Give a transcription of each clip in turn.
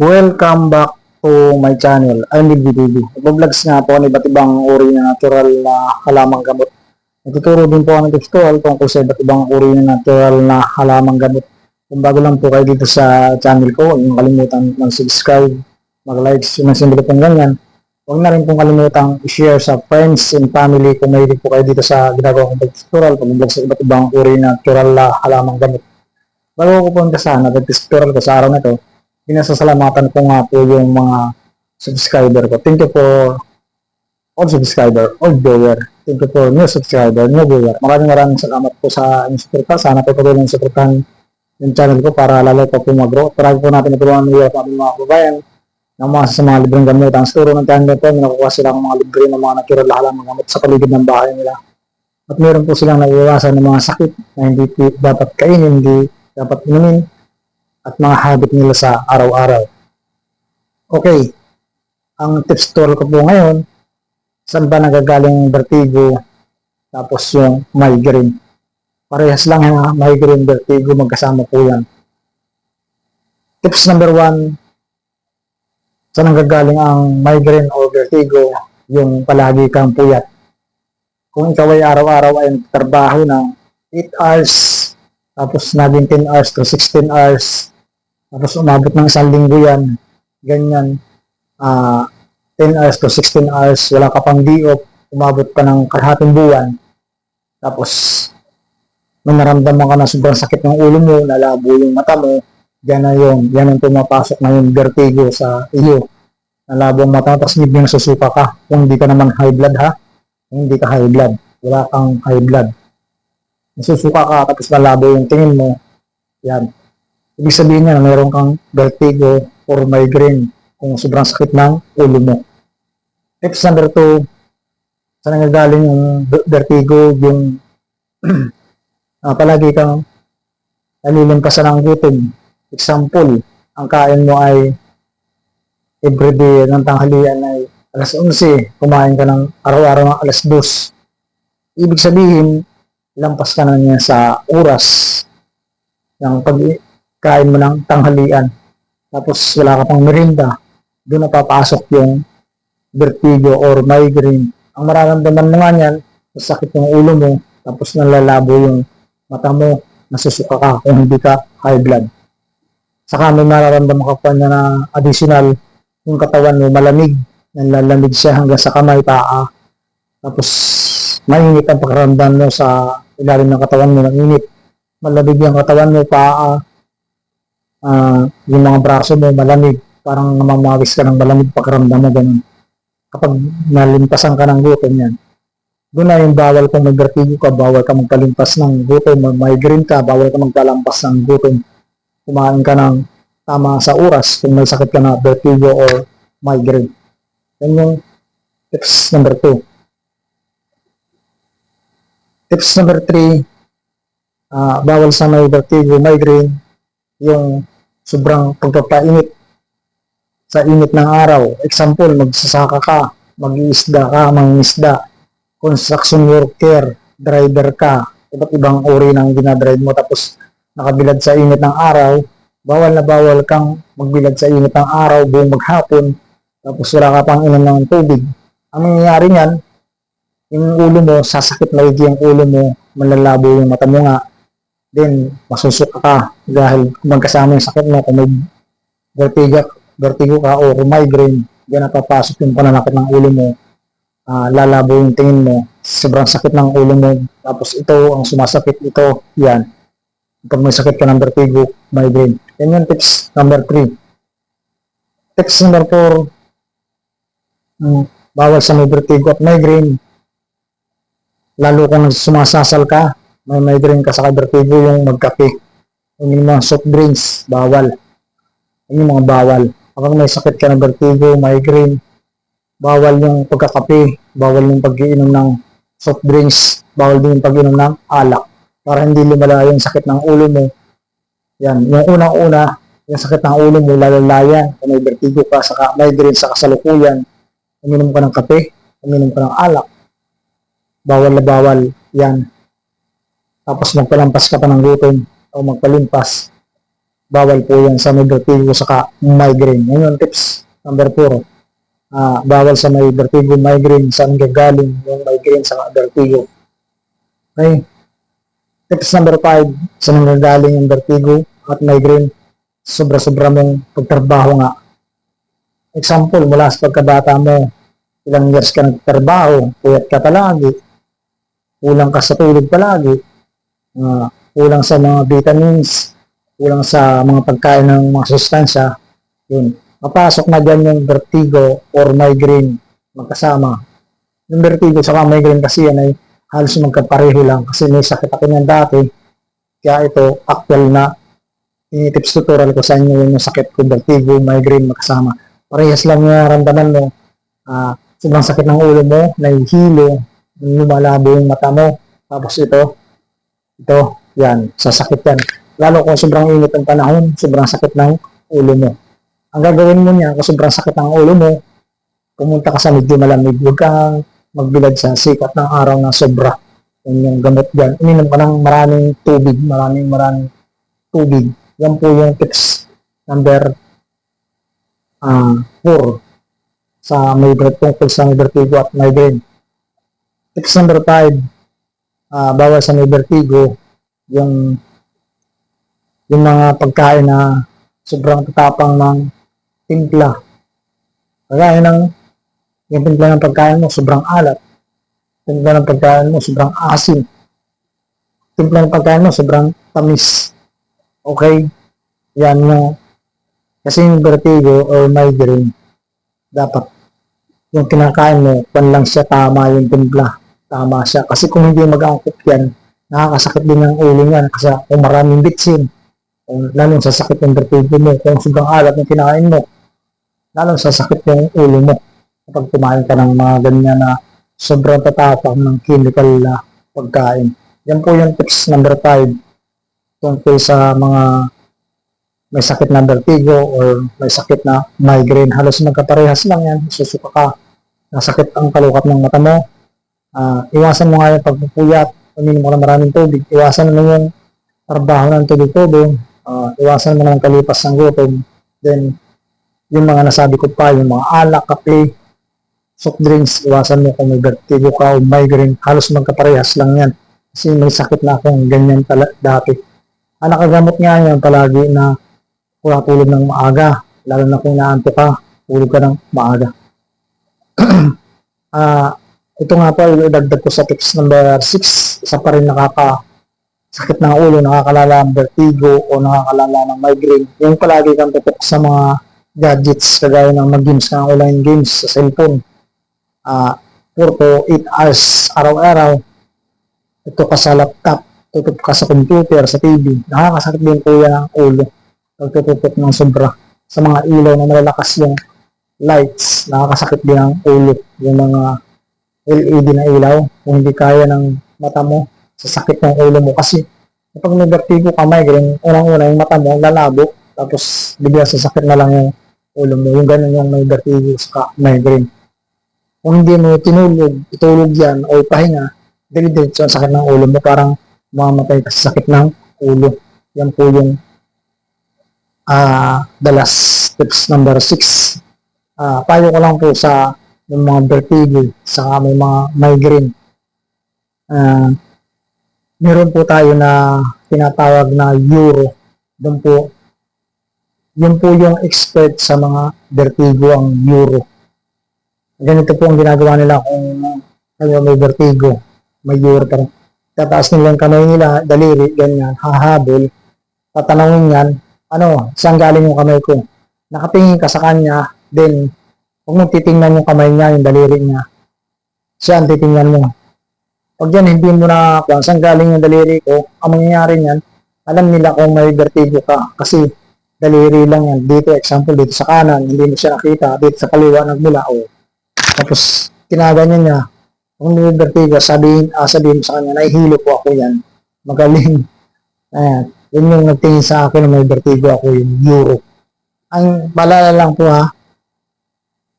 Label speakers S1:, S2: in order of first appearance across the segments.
S1: Welcome back to my channel. I'm Milby TV. Nag-vlogs nga po ng iba't ibang uri ng natural na halamang gamot. Nagtuturo din po ako ng tutorial tungkol sa iba't ibang uri ng natural na halamang gamot. Kung bago lang po kayo dito sa channel ko, huwag niyong kalimutan mag-subscribe, mag-likes, yung simbolo pong ganyan. Huwag na rin pong kalimutan i-share sa friends and family kung may po kayo dito sa ginagawa kong tutorial, pag-vlog sa iba't ibang uri ng natural na halamang gamot. Bago ko punta sa nag-tutorial ko sa araw na ito, pinasasalamatan ko nga po yung mga subscriber ko. Thank you for all subscriber, all viewer. Thank you for new subscriber, new viewer. Maraming maraming salamat po sa inyong. Sana po patuloy yung suportahan yung channel ko para lalo pa po mag-grow. Parang po natin natulungan ng hirap natin mga kababayan ng mga sa mga libreng gamit. Ang turo ng channel ko, minakuha sila ng mga libre ng mga natural na halaman gamit sa paligid ng bahay nila. At meron po silang naiiwasan ng mga sakit na hindi po dapat kainin, hindi dapat inumin, at mga habit nila sa araw-araw. Okay, ang tips tutorial ko po ngayon, saan ba nagagaling vertigo, tapos yung migraine. Parehas lang yung migraine, vertigo, magkasama po yan. Tips number one, saan nagagaling ang migraine o vertigo, yung palagi kang puyat. Kung ikaw ay araw-araw ay trabaho ng 8 hours, tapos naging 10 hours to 16 hours, tapos umabot ng isang linggo yan, ganyan, ah 10 hours to 16 hours, wala ka pang day umabot ka ng kalahating buwan, tapos nung naramdaman ka na sobrang sakit ng ulo mo, nalabo yung mata mo, yan na yung, yan ang pumapasok na yung vertigo sa iyo. Nalabo ang mata tapos hindi nasusuka ka. Kung hindi ka naman high blood ha, kung hindi ka high blood, wala kang high blood. Nasusuka ka, tapos nalabo yung tingin mo, yan. Ibig sabihin niya na mayroon kang vertigo or migraine kung sobrang sakit ng ulo mo. Tips number two, saan nagagaling yung ver- vertigo, yung ah, palagi kang nalilimpasan ng gutom. Example, ang kain mo ay everyday ng tanghalian ay alas 11, kumain ka ng araw-araw ng alas 2. Ibig sabihin, lampas ka na niya sa oras ng pagkain mo ng tanghalian. Tapos wala ka pang merinda, doon napapasok yung vertigo or migraine. Ang mararamdaman mo nga niyan, sakit yung ulo mo, tapos nalalabo yung mata mo, nasusuka ka kung hindi ka high blood. Saka may mararamdaman ka pa na additional, yung katawan mo malamig, nalalamig siya hanggang sa kamay, paa. Tapos mainit ang pakiramdam mo sa ilalim ng katawan mo ng init. Malamig yung katawan mo, paa, ah, yung mga braso mo malamig, parang namamawis ka ng malamig pakiramdam mo, ganun. Kapag nalimpasan ka ng gutom yan, doon na yung bawal kung may vertigo ka, bawal ka magpalimpas ng gutom, migraine ka, bawal ka magpalampas ng gutom. Kumain ka ng tama sa oras kung may sakit ka na vertigo or migraine. Yan yung tips number 2. Tips number 3, ah bawal sa may vertigo, migraine, yung sobrang pagpapainit sa init ng araw. Example, magsasaka ka, mag-iisda ka, mangingisda, construction worker, driver ka, iba't ibang uri ng dinadrive mo. Tapos nakabilad sa init ng araw, bawal na bawal kang magbilad sa init ng araw buong maghapon. Tapos wala ka pang inom ng tubig. Ang mangyayari niyan, yung ulo mo, sasakit maigi ang ulo mo, malalabo yung mata mo nga, then masusuka ka dahil magkasama yung sakit mo kung may vertigo, vertigo ka o migraine, yan napapasok yung pananakit ng ulo mo, ah, lalabo yung tingin mo, sobrang sakit ng ulo mo, tapos ito ang sumasakit, ito, yan. Pag may sakit ka ng vertigo, migraine. Yan yung tips number 3. Tips number 4, mm, bawal sa may vertigo at migraine. Lalo kung sumasasal ka, may migraine ka sa vertigo yung magkape. Yung mga soft drinks, bawal. Yan yung mga bawal. Kapag may sakit ka ng vertigo, migraine, bawal yung pagkakape, bawal yung pag-iinom ng soft drinks, bawal din yung pag-inom ng alak para hindi lumala yung sakit ng ulo mo. Yan, yung unang-una, yung sakit ng ulo mo, lalalayan, kung may vertigo ka, saka migraine sa kasalukuyan, uminom ka ng kape, uminom ka ng alak, bawal na bawal, yan. Tapos magpalampas ka pa ng gutom, o magpalimpas, bawal po yan sa may vertigo saka migraine. Ngayon, tips number 4. Ah, bawal sa may vertigo, migraine, saan gagaling yung migraine sa vertigo. Okay? Tips number 5, saan gagaling yung vertigo at migraine? Sobra-sobra mong pagtrabaho nga. Example, mula sa pagkabata mo, ilang years ka nagtrabaho, puyat ka palagi, kulang ka sa tulog palagi, ah, kulang sa mga vitamins, kulang sa mga pagkain ng mga sustansya, yun. Papasok na dyan yung vertigo or migraine magkasama. Yung vertigo sa migraine kasi yan ay halos magkapareho lang kasi may sakit ako niyan dati. Kaya ito, actual na tips tutorial ko sa inyo yung sakit ko, vertigo, migraine magkasama. Parehas lang yung naramdaman mo. Ah, sobrang sakit ng ulo mo, nahihilo, lumalabo yung mata mo. Tapos ito, ito, yan, sasakit yan. Lalo kung sobrang init ang panahon, sobrang sakit ng ulo mo. Ang gagawin mo niya, kung sobrang sakit ng ulo mo, pumunta ka sa medyo malamig. Huwag kang magbilad sa sikat ng araw na sobra. Yan yung gamot dyan. Uminom ka ng maraming tubig, maraming maraming tubig. Yan po yung tips number 4 sa may tungkol sa vertigo at migraine. Tips number 5, ah bawal sa may vertigo, yung yung mga pagkain na sobrang tatapang ng timpla. Kagaya ng yung timpla ng pagkain mo sobrang alat. Timpla ng pagkain mo sobrang asin. Timpla ng pagkain mo sobrang tamis. Okay? Yan yung kasi yung vertigo or migraine dapat yung kinakain mo, pan lang siya tama yung timpla. Tama siya. Kasi kung hindi mag-angkop yan, nakakasakit din ang ulo niyan kasi kung maraming bitsin, kung lalong sasakit yung vertigo mo, kung sobrang alat yung kinain mo, lalong sasakit yung ulo mo kapag kumain ka ng mga ganyan na sobrang tatapang ng chemical na pagkain. Yan po yung tips number 5 tungkol sa mga may sakit na vertigo or may sakit na migraine. Halos magkaparehas lang yan. Susuka ka. Nasakit ang kalukat ng mata mo. Ah, iwasan mo nga yung pagpupuyat. Uminom ka ng maraming tubig. Iwasan mo yung trabaho ng tubig-tubig. Ah, iwasan mo ng kalipas ng gutom. Then, yung mga nasabi ko pa, yung mga alak, kape, soft drinks, iwasan mo kung may vertigo ka o migraine. Halos magkaparehas lang yan. Kasi may sakit na akong ganyan tala, dati. Ang nakagamot nga yan palagi na wala tulog ng maaga. Lalo na kung naanto ka, tulog ka ng maaga. Ah, ito nga po, idagdag ko sa tips number 6. Isa pa rin nakaka sakit ng ulo, nakakalala ng vertigo o nakakalala ng migraine. Yung palagi kang tutok sa mga gadgets kagaya ng mag-games ka online games sa cellphone. Ah, 4 to 8 hours araw-araw. Ito ka sa laptop, tutok ka sa computer, sa TV. Nakakasakit din po yan ang ulo pagtututok ng sobra sa mga ilaw na malalakas yung lights, nakakasakit din ang ulo yung mga LED na ilaw kung hindi kaya ng mata mo. Sa sakit ng ulo mo. Kasi kapag may vertigo ka migraine, unang-una yung mata mo lalabo. Tapos bigla sa sakit na lang yung ulo mo. Yung ganun yung may vertigo sa migraine kung hindi mo tinulog, itulog yan o ipahinga, dili-diretso ang sakit ng ulo mo. Parang mamatay ka sa sakit ng ulo. Yan po yung ah the last tips number 6. Ah, payo ko lang po sa yung mga vertigo, sa may mga migraine. Ah, meron po tayo na tinatawag na euro. Doon po, yun po yung expert sa mga vertigo ang euro. Ganito po ang ginagawa nila kung kayo may vertigo, may euro pa rin. Tataas nila yung kamay nila, daliri, ganyan, hahabol. Tatanungin yan, ano, saan galing yung kamay ko. Nakatingin ka sa kanya, then, huwag mong titingnan yung kamay niya, yung daliri niya. Siya ang titingnan mo. Pag yan, hindi mo na kung saan galing yung daliri ko, ang mangyayari niyan, alam nila kung may vertigo ka. Kasi, daliri lang yan. Dito, example, dito sa kanan, hindi mo siya nakita. Dito sa kaliwa, nagmula, o. Tapos, kinaganyan niya, kung may vertigo, sabihin, ah, sabihin mo sa kanya, nahihilo po ako yan. Magaling. Ayan. Yun yung nagtingin sa akin na may vertigo ako yung euro. Ang malala lang po ha,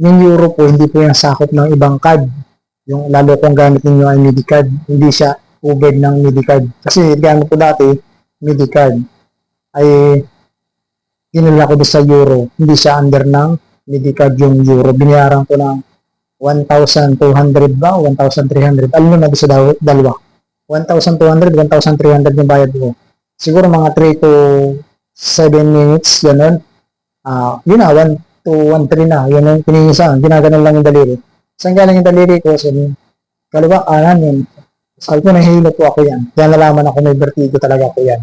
S1: yung euro po, hindi po yung sakop ng ibang card. Yung lalo kung gamit ninyo ay Medicard, hindi siya covered ng Medicard. Kasi gamit ko dati, Medicard, ay dinala ko sa euro. Hindi siya under ng Medicard yung euro. Binayaran ko ng 1,200 ba? 1,300. Alam mo na sa dalawa. 1,200, 1,300 yung bayad ko. Siguro mga 3 to 7 minutes, ganun. Ah, yun na, 1 to 1.3 na. Yun ang pininisan. Ginaganon lang yung daliri. Saan galing yung daliri ko? So, kaliwa, kanan yun. Sabi ko, nahihilo po ako yan. Kaya nalaman ako may vertigo talaga ako yan.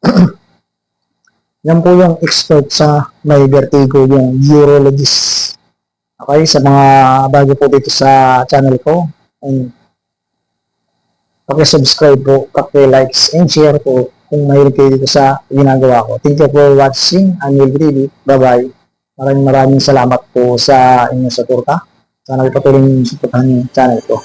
S1: yan po yung expert sa may vertigo, yung urologist. Okay, sa mga bago po dito sa channel ko, and paki-subscribe po, paki-likes and share po kung mahilig kayo dito sa ginagawa ko. Thank you for watching. I'm Will Greedy. Bye-bye. Maraming maraming salamat po sa inyong suporta. Sana patuloy niyo suportahan yung channel ko.